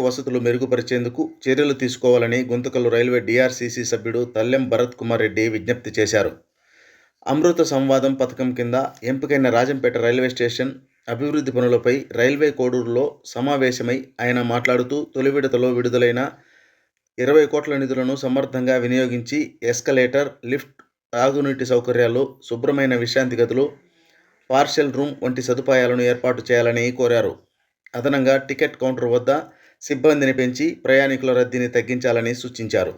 వసతులు మెరుగుపరిచేందుకు చర్యలు తీసుకోవాలని గుంతకల్లు రైల్వే డీఆర్సీసీ సభ్యుడు తల్లెం భరత్ కుమార్ రెడ్డి విజ్ఞప్తి చేశారు. అమృత సంవాదం పథకం కింద ఎంపికైన రాజంపేట రైల్వే స్టేషన్ అభివృద్ధి పనులపై రైల్వే కోడూరులో సమావేశమై ఆయన మాట్లాడుతూ తొలి విడతలో విడుదలైన ఇరవై కోట్ల నిధులను సమర్థంగా వినియోగించి ఎస్కలేటర్ లిఫ్ట్ తాగునీటి సౌకర్యాలు శుభ్రమైన విశ్రాంతి గదులు పార్షల్ రూమ్ వంటి సదుపాయాలను ఏర్పాటు చేయాలని కోరారు. అదనంగా టికెట్ కౌంటర్ వద్ద సిబ్బందిని పెంచి ప్రయాణికుల రద్దీని తగ్గించాలని సూచించారు.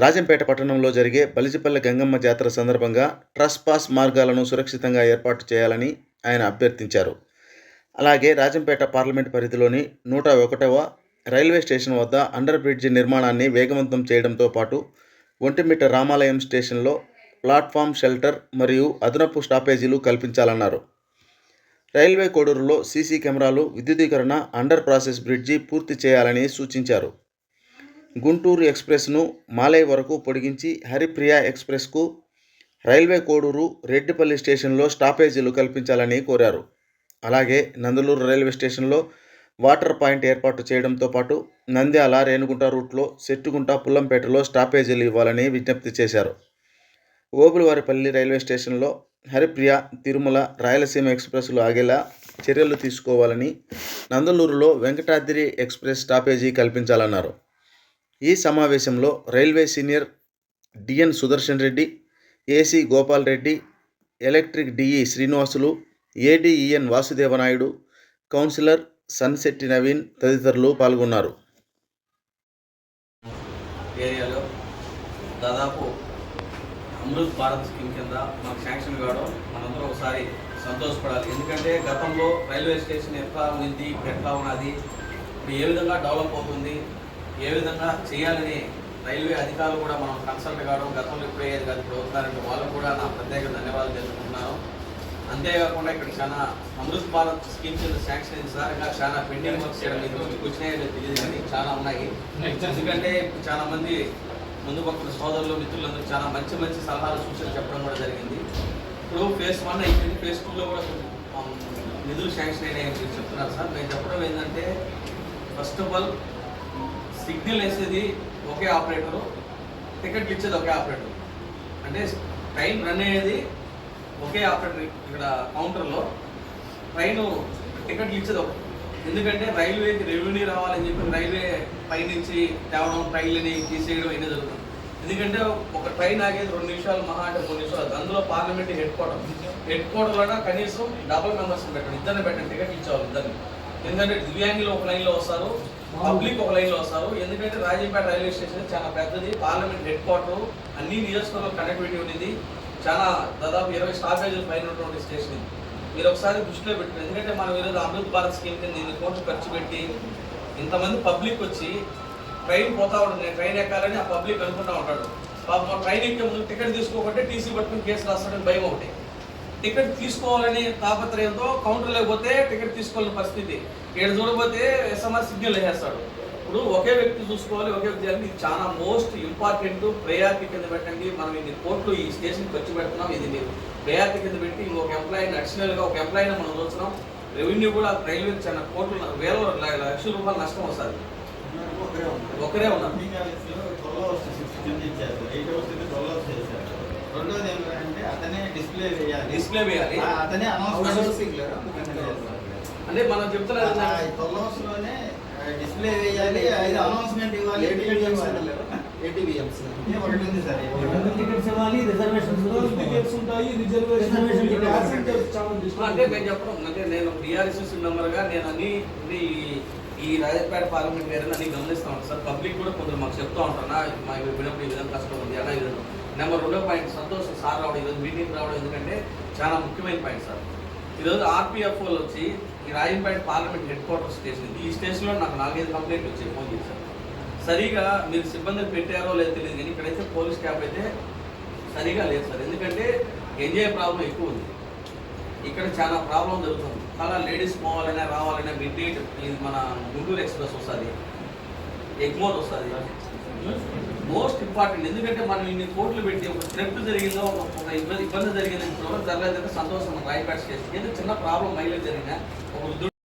రాజంపేట పట్టణంలో జరిగే బలిజిపల్లె గంగమ్మ జాతర సందర్భంగా ట్రస్ పాస్ మార్గాలను సురక్షితంగా ఏర్పాటు చేయాలని ఆయన అభ్యర్థించారు. అలాగే రాజంపేట పార్లమెంట్ పరిధిలోని నూట ఒకటవ రైల్వే స్టేషన్ వద్ద అండర్ బ్రిడ్జ్ నిర్మాణాన్ని వేగవంతం చేయడంతో పాటు ఒంటిమిట్ట రామాలయం స్టేషన్లో ప్లాట్ఫామ్ షెల్టర్ మరియు అదనపు స్టాపేజీలు కల్పించాలన్నారు. రైల్వే కోడూరులో సీసీ కెమెరాలు విద్యుదీకరణ అండర్ ప్రాసెస్ బ్రిడ్జి పూర్తి చేయాలని సూచించారు. గుంటూరు ఎక్స్ప్రెస్ను మాలై వరకు పొడిగించి హరిప్రియ ఎక్స్ప్రెస్కు రైల్వే కోడూరు రెడ్డిపల్లి స్టేషన్లో స్టాపేజీలు కల్పించాలని కోరారు. అలాగే నందలూరు రైల్వే స్టేషన్లో వాటర్ పాయింట్ ఏర్పాటు చేయడంతో పాటు నంద్యాల రేణుగుంట రూట్లో సెట్టుగుంట పుల్లంపేటలో స్టాపేజీలు ఇవ్వాలని విజ్ఞప్తి చేశారు. ఓబులవారిపల్లి రైల్వే స్టేషన్లో హరిప్రియ తిరుమల రాయలసీమ ఎక్స్ప్రెస్లు ఆగేలా చర్యలు తీసుకోవాలని నందలూరులో వెంకటాద్రి ఎక్స్ప్రెస్ స్టాపేజీ కల్పించాలన్నారు. ఈ సమావేశంలో railway senior DN Sudarshan Reddy AC Gopal Reddy electric DE Srinivasulu ADEN Vasudevanaidu councillor Sanshetti Naveen తదితరులు పాల్గొన్నారు. ఏరియాలో దాదాపు అమృత్ భారత్ స్కీమ్ కింద మనకు శాంక్షన్ కావడం మనందరం ఒకసారి సంతోషపడాలి. ఎందుకంటే గతంలో రైల్వే స్టేషన్ ఎట్లా ఉంది ఇప్పుడు ఎట్లా ఉన్నది ఇప్పుడు ఏ విధంగా డెవలప్ అవుతుంది ఏ విధంగా చేయాలని రైల్వే అధికారులు కూడా మనం కన్సల్ట్ కావడం గతంలో ఇప్పుడు అయ్యేది కాదు. ఇప్పుడు అవుతున్నారంటే వాళ్ళకు కూడా నా ప్రత్యేక ధన్యవాదాలు తెలుపుకుంటున్నాను. అంతేకాకుండా ఇక్కడ చాలా అమృత్ భారత్ స్కీమ్ కింద శాంక్షన్ అయింది చాలా పెండింగ్ వర్క్స్ చేయడం మీకు వచ్చినాయో తెలియదు కానీ చాలా ఉన్నాయి. ఎందుకంటే చాలామంది చాలా మంది ముందు పక్కన సోదరులు మిత్రులందరూ చాలా మంచి మంచి సలహాలు సూచనలు చెప్పడం కూడా జరిగింది. ఇప్పుడు ఫేస్ వన్ అయిపోయింది. ఫేస్ టూలో కూడా నిధులు శాంక్షన్ అయినాయని మీరు చెప్తున్నారు సార్. నేను చెప్పడం ఏంటంటే ఫస్ట్ ఆఫ్ ఆల్ సిగ్నల్ వేసేది ఒకే ఆపరేటరు టికెట్లు ఇచ్చేది ఒకే ఆపరేటర్. అంటే ట్రైన్ రన్ అయ్యేది ఒకే ఆపరేటర్ ఇక్కడ కౌంటర్లో ట్రైన్ టికెట్లు ఇచ్చేది ఒకటి ఎందుకంటే రైల్వేకి రెవెన్యూ రావాలని చెప్పి రైల్వే పైనుంచి తేవడం ట్రైన్లని తీసేయడం అనేది జరుగుతుంది. ఎందుకంటే ఒక ట్రైన్ ఆగేది రెండు నిమిషాలు మహా అంటే మూడు నిమిషాలు. అందులో పార్లమెంట్ హెడ్ క్వార్టర్. హెడ్ క్వార్టర్లో కనీసం డబుల్ మెంబర్స్ పెట్టండి. ఇద్దరిని పెట్టండి. టికెట్ ఇచ్చేవాళ్ళు ఇద్దరిని. ఎందుకంటే దివ్యాంగులు ఒక లైన్లో వస్తారు పబ్లిక్ ఒక లైన్లో వస్తారు. ఎందుకంటే రాజంపేట రైల్వే స్టేషన్ చాలా పెద్దది. పార్లమెంట్ హెడ్ క్వార్టర్ అన్ని నియోజకవర్గం కనెక్టివిటీ ఉంది చాలా దాదాపు ఇరవై స్టాపేజీల పైన ఉన్నటువంటి స్టేషన్ ఇది. మీరు ఒకసారి దృష్టిలో పెట్టుకుని ఎందుకంటే మనం ఈరోజు అమృత్ భారత్ స్కీమ్ కింద ఇన్ని కోట్లు ఖర్చు పెట్టి ఇంతమంది పబ్లిక్ వచ్చి ట్రైన్ పోతా ఉంటుంది ట్రైన్ ఎక్కాలని ఆ పబ్లిక్ అనుకుంటా ఉంటాడు. పాపం ట్రైన్ ఎక్కే ముందు టికెట్ తీసుకోకుంటే టీసీ పట్టుకుని కేసు రాస్తాడని భయం ఒకటి. టికెట్ తీసుకోవాలని తాపత్రయంతో కౌంటర్ లేకపోతే టికెట్ తీసుకోవాలని పరిస్థితి. ఇక్కడ చూడకపోతే ఎస్ఎంఆర్ సిగ్నల్ వేసేస్తాడు. ఇప్పుడు ఒకే వ్యక్తి చూసుకోవాలి ఒకే వ్యక్తి. ఇది చాలా మోస్ట్ ఇంపార్టెంట్ ప్రయారిటీ కింద పెట్టండి. మనం ఇన్ని కోట్లు ఈ స్టేషన్ ఖర్చు పెడుతున్నాం ఇది మీరు ప్రయారిటీ కింద పెట్టి ఇంకొక ఎంప్లాయీని అడిషనల్గా ఒక ఎంప్లాయీని మనం చూస్తున్నాం. రెవెన్యూ కూడా రైల్వే చాలా కోట్లు వేల లక్షల రూపాయలు నష్టం వస్తుంది. ఒకరే ఉన్నారు రెండోది అతనే డిస్ప్లే వేయాలి. డిస్ప్లే వేయాలి. అతనే అంటే మనం చెప్తున్నది ఏంటంటే- ట్వెల్వ్లోనే డిస్ప్లే వేయాలి అనౌన్స్మెంట్ ఇవ్వాలి ఏటీవీఎంస్ ఇది ఒకటి ఉంది సార్ రెండు టికెట్స్ ఇవ్వాలి రిజర్వేషన్స్ టికెట్స్ ఉంటాయి రిజర్వేషన్ అంటే నేను చెప్పడం అంటే నేను డిఆర్ఎస్ఎస్ మెంబర్గా నేను అన్ని ఇది ఈ రాజపేట పార్లమెంట్ ఏరియాని అన్ని గమనిస్తూ ఉంటాను. సార్ పబ్లిక్ కూడా కొందరు మాకు చెప్తూ ఉంటారు నా మా వినప్పుడు ఈ విధంగా కష్టం ఉంది అలా విధంగా. నెంబర్ రెండో పాయింట్ సంతోషం సార్ రావడం ఈరోజు మీటింగ్ రావడం ఎందుకంటే చాలా ముఖ్యమైన పాయింట్ సార్. ఈరోజు ఆర్పిఎఫ్ వాళ్ళు వచ్చి ఈ Rajampet parliament head quarter station ఈ స్టేషన్లో నాకు నాలుగైదు కంప్లైంట్ వచ్చాయి ఫోన్ చేశారు. సరిగా మీరు సిబ్బందిని పెట్టారో లేదో తెలియదు కానీ ఇక్కడైతే పోలీస్ క్యాబ్ అయితే సరిగా లేదు సార్. ఎందుకంటే ఎంజాయ్ ప్రాబ్లం ఎక్కువ ఉంది. ఇక్కడ చాలా ప్రాబ్లం జరుగుతుంది. అలా లేడీస్ పోవాలైనా రావాలైనా మిడ్ నైట్ ఇది మన గుంటూరు ఎక్స్ప్రెస్ వస్తుంది. ఎగ్మోర్ వస్తుంది. Most important. ఎందుకంటే మనం ఇన్ని కోట్లు పెట్టి ఒక ట్రిప్ జరిగిందో ఒక ఇబ్బంది ఇబ్బంది జరిగింది ఇప్పుడు జరగలేదంటే సంతోషం రాయపేట చేసి ఏదో చిన్న ప్రాబ్లం మైలేజ్ జరిగినా ఒక